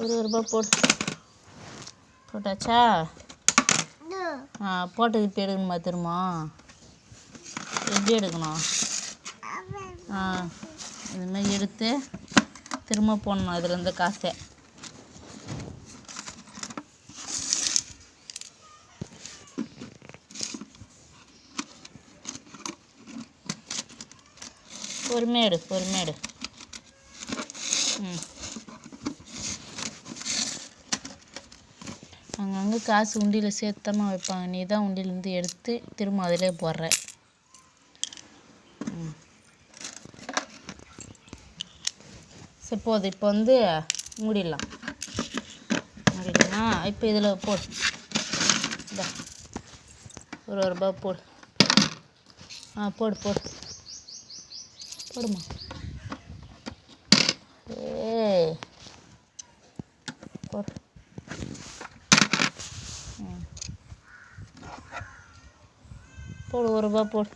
ஒரு ரூபா போடு. போட்டாச்சா? ஆ போட்டது இப்போ எடுக்கணுமா திரும்ப எப்படி எடுக்கணும்? ஆ இதுமாதிரி எடுத்து திரும்ப போடணும் அதுலேருந்து காசை. பொறுமையாக எடு. ம். அங்கங்கே காசு உண்டியில் சேர்த்தமாக வைப்பாங்க. நீ தான் உண்டியிலேருந்து எடுத்து திரும்ப அதிலே போடுற. சரி போது. இப்போ வந்து மூடிடலாம். மூடிடலாம் இப்போ இதில் போடு. இந்த. ஒரு ஒரு ரூபா போடு. ஆ போடு போடு. போடுமா? ஏய். போடு. போடு ஒரு ரூபா போடு.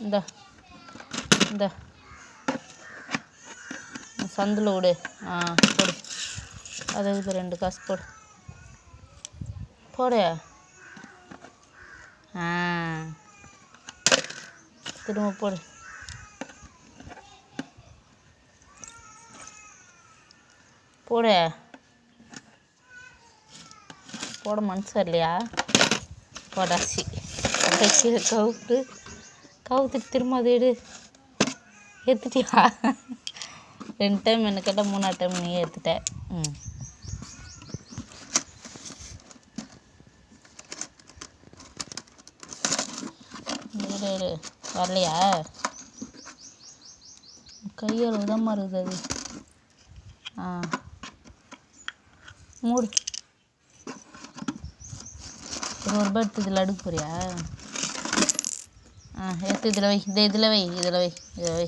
இந்தா இந்தா. சந்தில் விடு. ஆ போடு. அதுக்கு ரெண்டு காசு போடு. போடு. ஆ. திரும்ப போடு. போடு. போட மனசு இல்லையா போடாசி கீழே கவுத்து கவுத்துட்டு திரும்ப அதை எடு. ஏற்றுட்டியா ரெண்டு டைம் என்ன கேட்டால் மூணாவது டைம் நீ ஏற்றுட்ட ம். வரலையா? கையால் விதமாக இருக்குது அது. ஆ. மூடு. ஒரு ஒரு ரூபாய் எடுத்து இதில் அடுக்க போறியா ஆ எடுத்து இதில் வை இதை இதில் வை இதில் வை இதில் வை